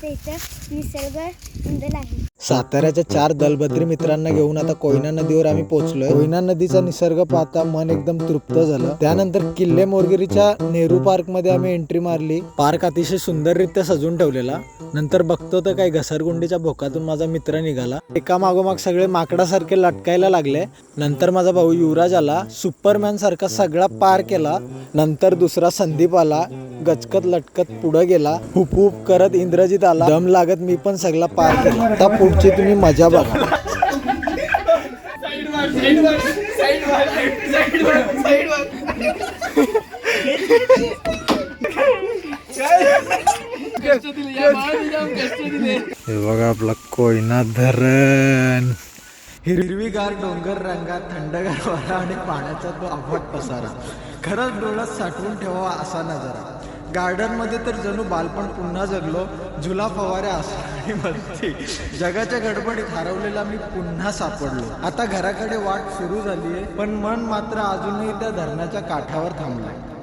ते इथं निसर्ग सुंदर आहे. साताऱ्याच्या चार दलबद्री मित्रांना घेऊन आता कोयना नदीवर आम्ही पोहोचलोय. कोयना नदीचा निसर्ग पाहता मन एकदम तृप्त झालं. त्यानंतर किल्ले मोरगिरीच्या नेहरू पार्कमध्ये आम्ही एंट्री मारली. पार्क अतिशय सुंदररित्या सजून ठेवलेला. नंतर बघतो तर काही घसरगुंडीच्या भोकातून माझा मित्र निघाला. एका मागोमाग सगळे माकडासारखे लटकायला लागले. नंतर माझा भाऊ युवराज आला. सुपरमॅन सारखा सगळा पार केला. नंतर दुसरा संदीप आला. गचकत लटकत पुढे गेला. हुप हुप करत इंद्रजित आला. दम लागत मी पण सगळा पार केला. पुढची तुम्ही मजा बघा. हे बघा आपला कोयना धरण. हिरवीगार डोंगर रंगात थंडगार वारा आणि पाण्याचा तो अफाट पसारा. खरंच डोळ्यात साठवून ठेवावा असा नजारा. गार्डनमध्ये तर जणू बालपण पुन्हा जगलो. झुला फवाऱ्या असो आणि मस्ती जगाच्या गडबडीत हरवलेला मी पुन्हा सापडलो. आता घराकडे वाट सुरू झाली आहे पण मन मात्र अजूनही त्या धरणाच्या काठावर थांबलंय.